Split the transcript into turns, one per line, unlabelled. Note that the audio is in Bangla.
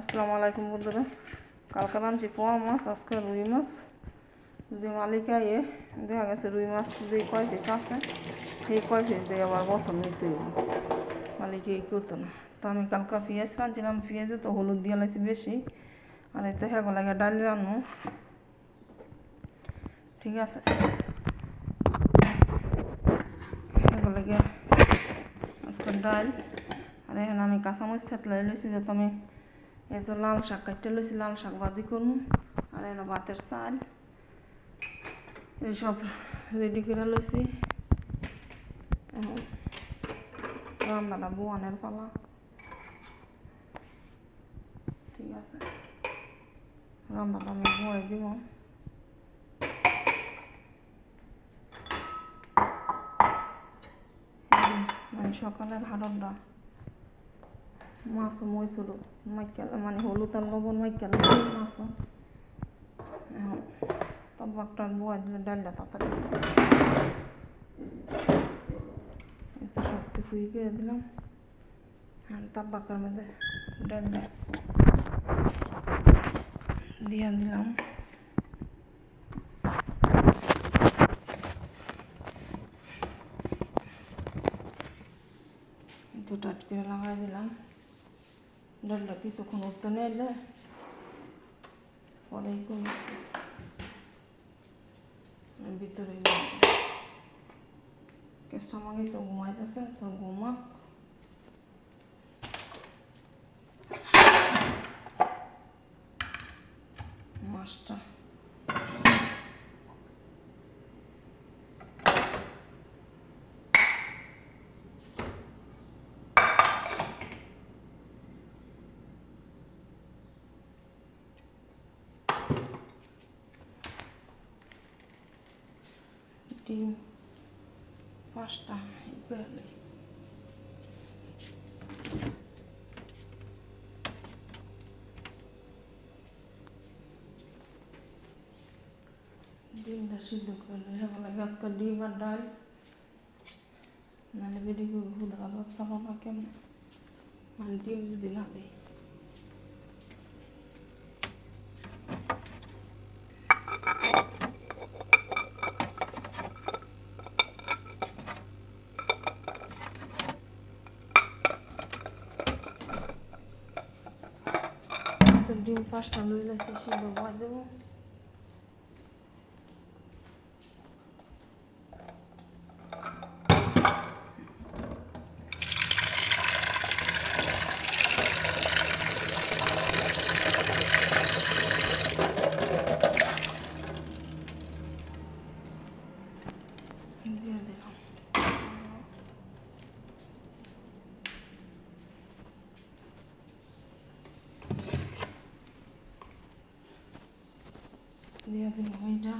আসসালামু আলাইকুম বন্ধুরা। কালকে আনছি পোয়া মাছ, আজকে রুই মাছ। যদি মালিক আইয়ে দেখা গেছে রুই মাছ যে কয় পিস আছে সেই কয় পিস দিয়ে আবার বছর নিতে মালিক এই করতো না। তো আমি কালকে পেঁয়াজ রাঁধছিলাম, পেঁয়াজে তো হলুদ দিয়ে লাইছি বেশি। আর এতে হ্যাঁ লাগে ডাল রান্নু ঠিক আছে। হ্যাঁ লাগে আজকে ডাল। আর এখানে আমি কাঁচামরিচ থেতলাই লইছি যাতে আমি এই তো লাল শাক কাটতে লইছি, লাল শাক ভাজি করব আর এনে ভাতের চাল। এইসব রেডি করে লইছি। রান্নাটা বোয়ানের পালা। ঠিক আছে। রান্নাটা আমি বয়ে দিব। মানে সকালের হাড়টা মাছ মইছিল মাইকাল মানে হলুদ আর লবণ মাইকাল, মাছ। এখন তবাকটা বয়া দিলে ডালটা তাড়াতাড়ি সব কিছু ই করে দিলাম। এখন তাবাকের মধ্যে ডালটা দিয়ে দিলাম টাট করে লাগাই দিলাম। ডালটা কিছুক্ষণ উঠতে নিলে করি ভিতরে কেসটা মাগে তো ঘুমাইতেছে তো ঘুমা মাছটা ডিম পাঁচটা ডিমটা সিদ্ধ করলে সকালে আজকে ডিম আর ডাল নাহলে করে ভুল আবার চালানো কেমন মানে ডিম যদি না দিই তো ডিম পাঁচটা লই লাগছে সিদ্ধ বয় দেবো দিয়ে দিলাম দিয়ে দিলাম ওইটা